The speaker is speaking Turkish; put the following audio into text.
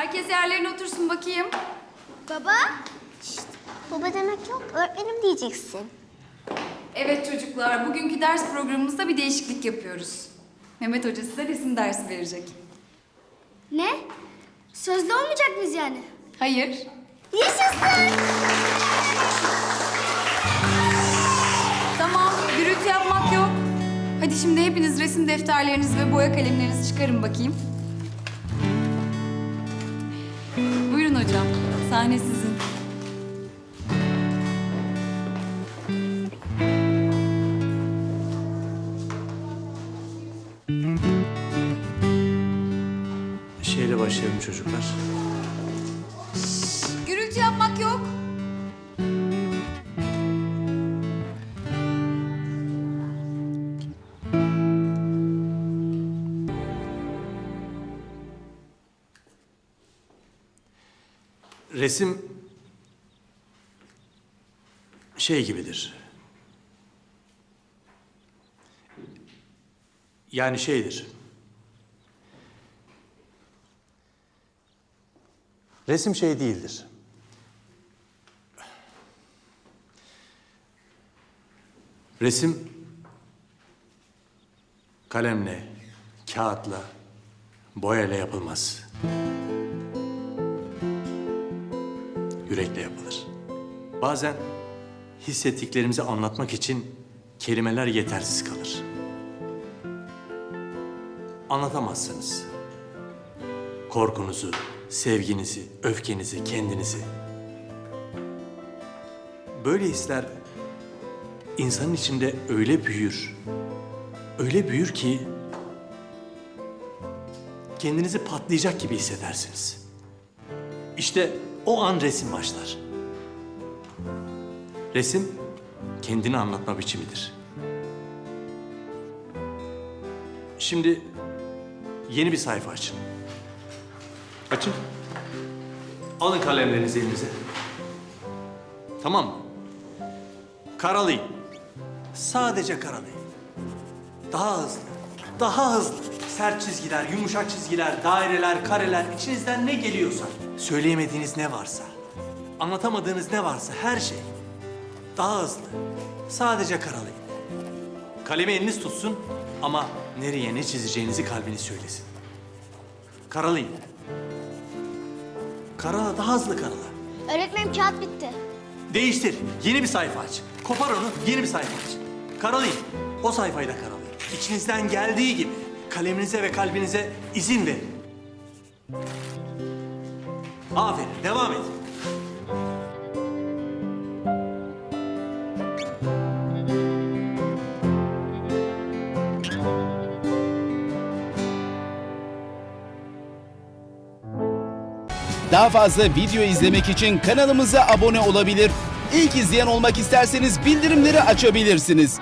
Herkes yerlerine otursun bakayım. Baba? Şşt, baba demek yok. Öğretmenim diyeceksin. Evet çocuklar, bugünkü ders programımızda bir değişiklik yapıyoruz. Mehmet Hoca size resim dersi verecek. Ne? Sözlü olmayacak mıyız yani? Hayır. Yaşasın! Tamam, gürültü yapmak yok. Hadi şimdi hepiniz resim defterlerinizi ve boya kalemlerinizi çıkarın bakayım. Sahne sizin. Şeyle başlayalım çocuklar. Gürültü yapmak yok. Resim şey gibidir. Yani şeydir. Resim şey değildir. Resim kalemle, kağıtla, boyayla yapılmaz. Yürekle yapılır. Bazen hissettiklerimizi anlatmak için kelimeler yetersiz kalır. Anlatamazsınız. Korkunuzu, sevginizi, öfkenizi, kendinizi. Böyle hisler insanın içinde öyle büyür. Öyle büyür ki kendinizi patlayacak gibi hissedersiniz. İşte o an resim başlar. Resim kendini anlatma biçimidir. Şimdi yeni bir sayfa açın. Açın. Alın kalemlerinizi elinize. Tamam mı? Karalayın. Sadece karalayın. Daha hızlı. Daha hızlı. Sert çizgiler, yumuşak çizgiler, daireler, kareler, içinizden ne geliyorsa, söyleyemediğiniz ne varsa, anlatamadığınız ne varsa her şey. Daha hızlı. Sadece karalayın. Kalemi eliniz tutsun ama nereye ne çizeceğinizi kalbiniz söylesin. Karalayın. Karala, daha hızlı karala. Öğretmenim kağıt bitti. Değiştir. Yeni bir sayfa aç. Kopar onu, yeni bir sayfa aç. Karalayın. O sayfayı da karalayın. İçinizden geldiği gibi kaleminize ve kalbinize izin verin. Aferin, devam edin. Daha fazla video izlemek için kanalımıza abone olabilir. İlk izleyen olmak isterseniz bildirimleri açabilirsiniz.